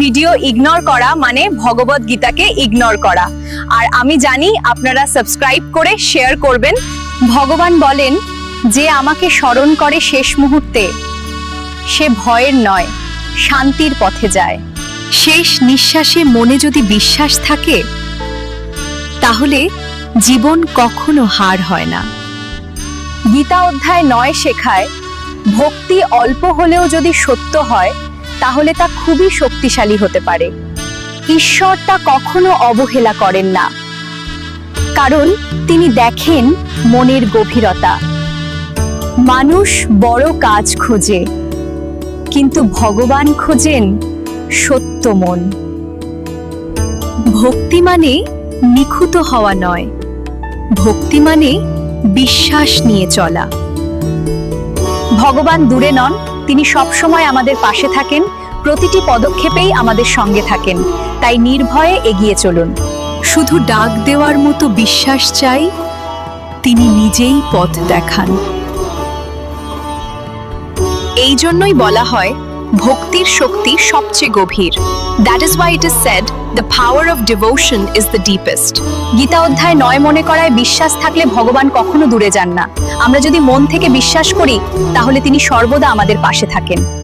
Video ignore করা মানে ভগবত গীতাকে ignore করা। আর আমি জানি আপনারা সাবস্ক্রাইব করে শেয়ার করবেন। ভগবান বলেন যে আমাকে স্মরণ করে শেষ মুহূর্তে, সে ভয়ের নয়, শান্তির পথে যায়। শেষ নিঃশ্বাসে মনে যদি বিশ্বাস থাকে, তাহলে জীবন কখনো হার হয় না। গীতা অধ্যায় নয় শেখায়, ভক্তি অল্প হলেও যদি সত্য হয় তাহলে তা খুবই শক্তিশালী হতে পারে। ঈশ্বর তা কখনো অবহেলা করেন না। কারণ তিনি দেখেন মনের গভীরতা। মানুষ বড় কাজ খোঁজে, কিন্তু ভগবান খোঁজেন সত্য মন। ভক্তি মানে নিখুঁত হওয়া নয়, ভক্তি মানে বিশ্বাস নিয়ে চলা। ভগবান দূরে নন তিনি সবসময় আমাদের পাশে থাকেন, প্রতিটি পদক্ষেপেই আমাদের সঙ্গে থাকেন। তাই নির্ভয়ে এগিয়ে চলুন। শুধু ডাক দেওয়ার মতো বিশ্বাস চাই, তিনি নিজেই পথ দেখান। এই জন্যই বলা হয়, ভক্তির শক্তি সবচেয়ে গভীর। That is why it is said the power of devotion is the deepest Gita অধ্যায় নয় মনে করায় বিশ্বাস থাকলে ভগবান কখনো দূরে যান না। আমরা যদি মন থেকে বিশ্বাস করি তাহলে তিনি সর্বদা আমাদের পাশে থাকেন।